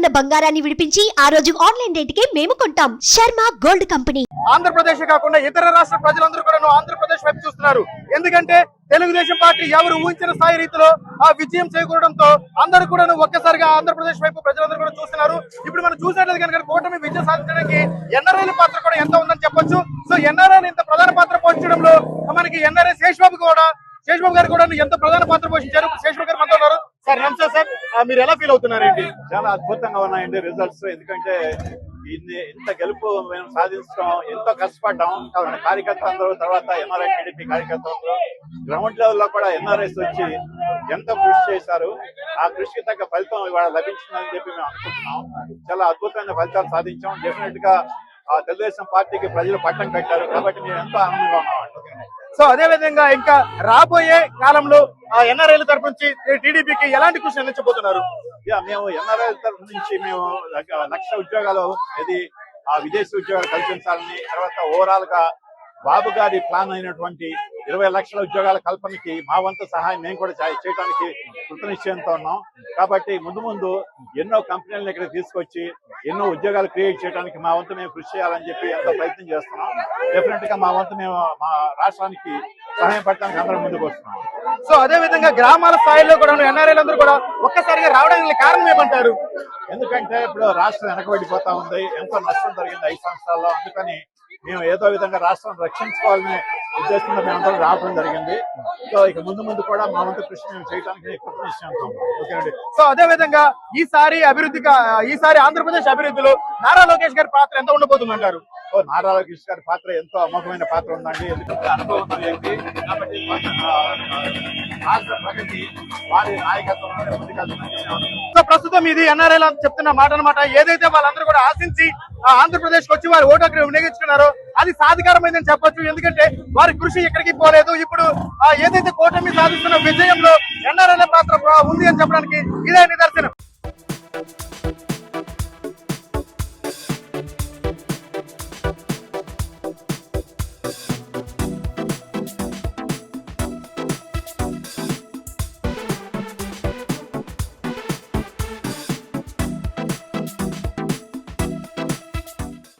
ఉన్న బంగారాన్ని విడిపించి ఆ రోజు ఆన్లైన్ రేటుకే మేము కొంటాం. Sharma gold company. ఆంధ్రప్రదేశ్ కాకుండా ఇతర రాష్ట్ర ప్రజలందరూ కూడా ఆంధ్రప్రదేశ్ వైపు చూస్తున్నారు. ఎందుకంటే తెలుగుదేశం పార్టీ ఎవరు ఊహించిన స్థాయి రీతిలో ఆ విజయం చేకూరడంతో అందరూ కూడా ఒక్కసారిగా ఆంధ్రప్రదేశ్ వైపు ప్రజలందరూ కూడా చూస్తున్నారు. ఇప్పుడు మనం చూసినట్లయితే కనుక కూటమి విజయం సాధించడానికి ఎన్ఆర్ఐల పాత్ర కూడా ఎంత ఉందని చెప్పొచ్చు. సో ఎన్ఆర్ఐ ఇంత ప్రధాన పాత్ర పోషించడంలో మనకి ఎన్ఆర్ఐ శేషబాబు కూడా శేషబాబు గారు కూడా ఎంత ప్రధాన పాత్ర పోషించారు? శేషబాబు గారు మనతో ఉన్నారు. సార్ నమస్తే సార్. మీరు ఎలా ఫీల్ అవుతున్నారండి? చాలా అద్భుతంగా ఉన్నాయండి రిజల్ట్స్ ఎందుకంటే ఇన్ని ఇంత గెలుపు మేము సాధించడం ఎంతో కష్టపడ్డాం. కాబట్టి కార్యకర్తలందరూ తర్వాత ఎన్ఆర్ఐ టీడీపీ కార్యకర్తలందరూ గ్రౌండ్ లెవెల్లో కూడా ఎన్ఆర్ఐస్ వచ్చి ఎంతో కృషి చేశారు ఆ కృషికి తగ్గ ఫలితం ఇవాళ లభించిందని చెప్పి మేము అనుకుంటున్నాం. చాలా అద్భుతమైన ఫలితాలు సాధించాం. డెఫినెట్గా తెలుగుదేశం పార్టీకి ప్రజలు పట్టం కట్టారు. కాబట్టి మేము ఎంతో ఆనందంగా ఉన్నాం. సో అదే విధంగా ఇంకా రాబోయే కాలంలో ఎన్ఆర్ఐల తరపు నుంచి టీడీపీకి ఎలాంటి కృషి అందించబోతున్నారు? మేము ఎన్ఆర్ఐల తరపు నుంచి మేము లక్ష- లక్ష ఉద్యోగాలు ఇది ఆ విదేశీ ఉద్యోగాలు కల్పించాలని తర్వాత ఓవరాల్గా బాబు గారి ప్లాన్ అయినటువంటి ఇరవై లక్షల ఉద్యోగాల కల్పనకి మా వంతు సహాయం మేము కూడా చేయడానికి కృతనిశ్చయంతో ఉన్నాం. కాబట్టి ముందు ముందు ఎన్నో కంపెనీలను ఇక్కడ తీసుకొచ్చి ఎన్నో ఉద్యోగాలు క్రియేట్ చేయడానికి మా వంతు మేము కృషి చేయాలని చెప్పి ఎంతో ప్రయత్నం చేస్తున్నాం. డెఫినెట్గా మా వంతు మేము మా రాష్ట్రానికి సహాయం పడటానికి అందరం ముందుకు వస్తున్నాం. సో అదే విధంగా గ్రామాల స్థాయిలో కూడా ఎన్ఆర్ఐలు అందరూ కూడా ఒక్కసారిగా రావడానికి కారణం ఏమంటారు? ఎందుకంటే ఇప్పుడు రాష్ట్రం వెనకబడిపోతా ఉంది. ఎంతో నష్టం జరిగింది ఐదు సంవత్సరాల్లో. అందుకని మేము ఏదో విధంగా రాష్ట్రం రక్షించుకోవాలనే ఉద్దేశంలో మేమందరం రావడం జరిగింది. సో ఇక ముందు ముందు కూడా మా వంతు కృషి మేము చేయడానికి ఓకేనండి సో అదే విధంగా ఈసారి అభివృద్ధి ఈసారి ఆంధ్రప్రదేశ్ అభివృద్ధిలో నారా లోకేష్ గారి పాత్ర ఎంత ఉండబోతుందంటారు ఓ నారా లోకేష్ గారి పాత్ర ఎంతో అమోఘమైన పాత్ర ఉందండి. ఎందుకంటే అనుభవం వ్యక్తి కాబట్టి వారి ప్రస్తుతం ఇది ఎన్ఆర్ఐలు చెప్తున్న మాట అనమాట ఏదైతే వాళ్ళందరూ కూడా ఆశించి ఆంధ్రప్రదేశ్ వచ్చి వారి ఓటు వినియోగించుకున్నారో అది సాధికారమైందని చెప్పొచ్చు. ఎందుకంటే వారి కృషి ఎక్కడికి పోలేదు. ఇప్పుడు ఆ, ఏదైతే కూటమి సాధిస్తున్న విజయంలో ఎన్ఆర్ఐల పాత్ర ఉంది అని చెప్పడానికి ఇదే నిదర్శనం.